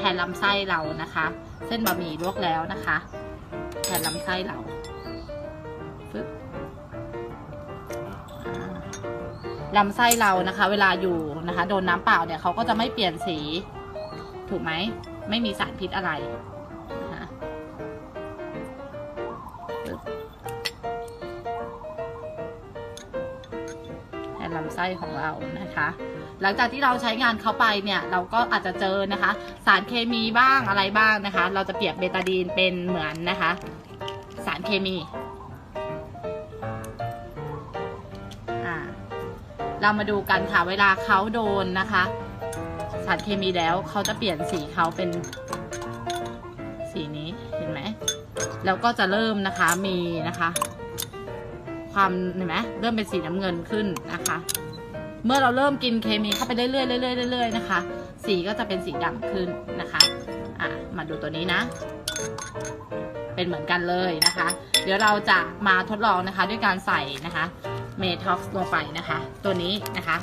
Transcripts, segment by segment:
แทนลำไส้เรานะคะ เส้นบะหมี่ลวกแล้วนะคะ แทนลำไส้เราปึ๊บลำไส้เรานะคะ เวลาอยู่นะคะ โดนน้ำเปล่าเนี่ยเขาก็จะไม่เปลี่ยนสี ถูกไหม ไม่มีสารพิษอะไรนะคะแทนลำไส้ของเรานะคะ หลังจากที่เราใช้งานเข้าไปเนี่ยเราก็อาจจะเจอนะคะ สารเคมีบ้างอะไรบ้างนะคะ เราจะเปรียบเบตาดีนเป็นเหมือนนะคะ สารเคมีเรามาดูกันค่ะเวลาเขาโดนนะคะ สารเคมีแล้วเขาจะเปลี่ยนสีเขาเป็น สีนี้เห็นไหมแล้วก็จะเริ่มนะคะมีนะคะ ความเห็นไหมเริ่มเป็นสีน้ำเงินขึ้นนะคะ เมื่อเราเริ่มกินเคมีเข้าไปเรื่อยๆเรื่อยๆเรื่อยๆนะคะ สีก็จะเป็นสีดำขึ้นนะคะอะมาดูตัวนี้นะ เป็นเหมือนกันเลยนะคะ เดี๋ยวเราจะมาทดลองนะคะ ด้วยการใส่นะคะเมท็อกซ์ลงไปนะคะ ตัวนี้นะคะ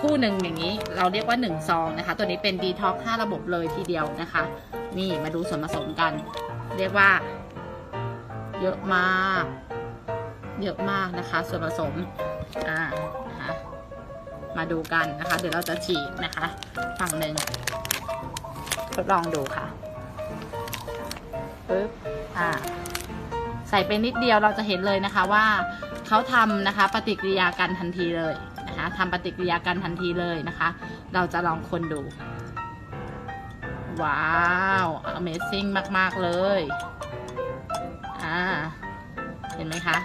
คู่หนึ่งอย่างนี้เราเรียกว่า1ซองนะคะ ตัวนี้เป็นดีท็อกซ์5ระบบเลยทีเดียวนะคะ นี่มาดูส่วนผสมกัน เรียกว่า เยอะมาก เยอะมากนะคะ ส่วนผสมอ่านะคะ มาดูกันนะคะ เดี๋ยวเราจะฉีกนะคะฝั่งหนึ่งทดลองดูค่ะปึ๊บอ่าใส่ไปนิดเดียวเราจะเห็นเลยนะคะว่าเขาทำนะคะ ปฏิกิริยากันทันทีเลยนะคะทำปฏิกิริยากันทันทีเลยนะคะ เราจะลองคนดู ว้าว Amazing มาก ๆ เลย อ่า เห็นไหมคะ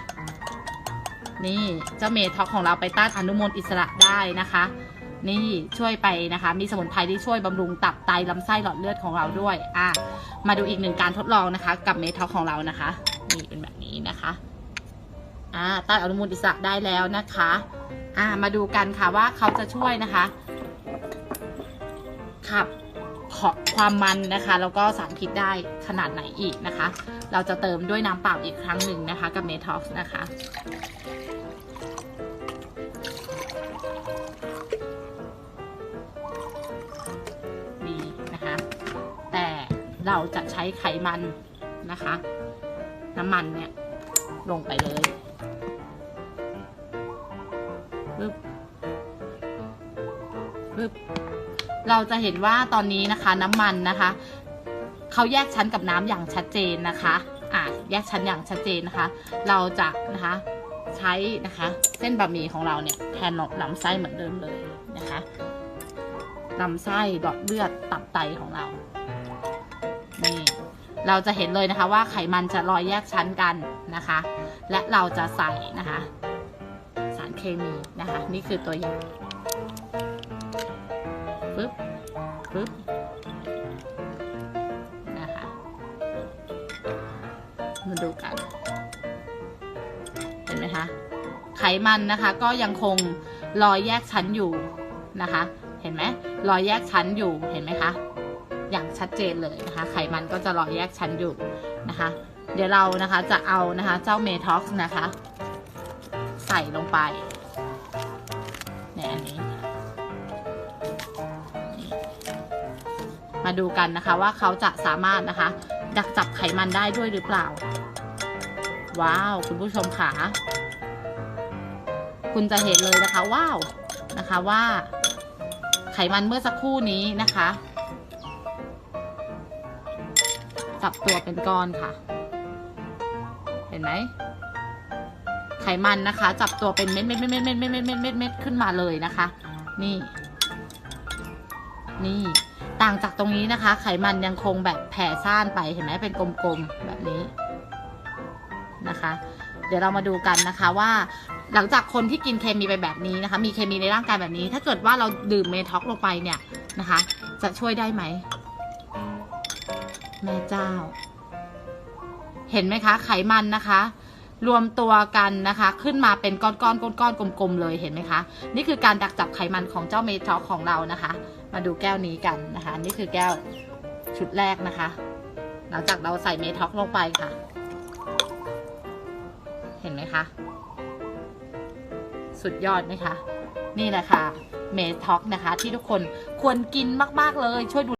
นี่เจ้าเมท็อกของเราไปต้านอนุมูลอิสระได้นะคะ นี่ช่วยไปนะคะ มีสมุนไพรที่ช่วยบำรุงตับไตลำไส้หลอดเลือดของเราด้วยอะมาดูอีกหนึ่งการทดลองนะคะ กับเมท็อกของเรานะคะนี่เป็นแบบนี้นะคะอ่าต้านอนุมูลอิสระได้แล้วนะคะอ่ามาดูกันค่ะว่าเขาจะช่วยนะคะ ขับ ขอความมันนะคะ แล้วก็สารพิษได้ขนาดไหนอีกนะคะ เราจะเติมด้วยน้ำเปล่าอีกครั้งหนึ่งนะคะ กับเมท็อกนะคะดีนะคะ แต่เราจะใช้ไขมันนะคะ น้ำมันเนี่ย ลงไปเลยปึ๊บปึ๊บ เราจะเห็นว่าตอนนี้นะคะน้ำมันนะคะเขาแยกชั้นกับน้ำอย่างชัดเจนนะคะอะแยกชั้นอย่างชัดเจนนะคะ เราจะนะคะใช้นะคะเส้นบะหมี่ของเราเนี่ยแทนลำไส้เหมือนเดิมเลยนะคะลำไส้หลอดเลือดตับไตของเรา นี่ เราจะเห็นเลยนะคะว่าไขมันจะลอยแยกชั้นกันนะคะ และเราจะใส่นะคะ สารเคมีนะคะ นี่คือตัวอย่าง ปึ๊บปึ๊บนะคะมาดูกัน เห็นไหมคะ ไขมันนะคะ ก็ยังคงรอยแยกชั้นอยู่นะคะ เห็นไหมรอยแยกชั้นอยู่เห็นไหมคะ อย่างชัดเจนเลยนะคะ ไขมันก็จะรอยแยกชั้นอยู่นะคะ เดี๋ยวเรานะคะจะเอานะคะเจ้าเมท็อกซ์นะคะ ใส่ลงไปในอันนี้ มาดูกันนะคะ ว่าเขาจะสามารถนะคะ ดักจับไขมันได้ด้วยหรือเปล่า ว้าว คุณผู้ชมค่ะคุณจะเห็นเลยนะคะ ว้าวนะคะว่า ไขมันเมื่อสักครู่นี้นะคะจับตัวเป็นก้อนค่ะ เห็นไหมไขมันนะคะ จับตัวเป็นเม็ดเม็ดเม็ดเม็ดเม็ดเม็ดเม็ดเม็ดเม็ดเม็ดขึ้นมาเลยนะคะ นี่ นี่ ต่างจากตรงนี้นะคะ ไขมันยังคงแบบแผ่ซ่านไปเห็นไหมเป็นกลมๆแบบนี้นะคะ เดี๋ยวเรามาดูกันนะคะว่าหลังจากคนที่กินเคมีไปแบบนี้นะคะ มีเคมีในร่างกายแบบนี้ ถ้าเกิดว่าเราดื่มเมท็อกลงไปเนี่ยนะคะ จะช่วยได้ไหม แม่เจ้า เห็นไหมคะ ไขมันนะคะ รวมตัวกันนะคะ ขึ้นมาเป็นก้อนก้อนก้อนก้อนๆกลมๆเลยเห็นไหมคะ นี่คือการดักจับไขมันของเจ้าเมท็อกของเรานะคะ มาดูแก้วนี้กันนะคะ นี่คือแก้วชุดแรกนะคะ หลังจากเราใส่เมท็อกลงไปค่ะ เห็นไหมคะ สุดยอดไหมคะ นี่แหละค่ะ เมท็อกนะคะ ที่ทุกคนควรกินมาก ๆ เลยช่วยดู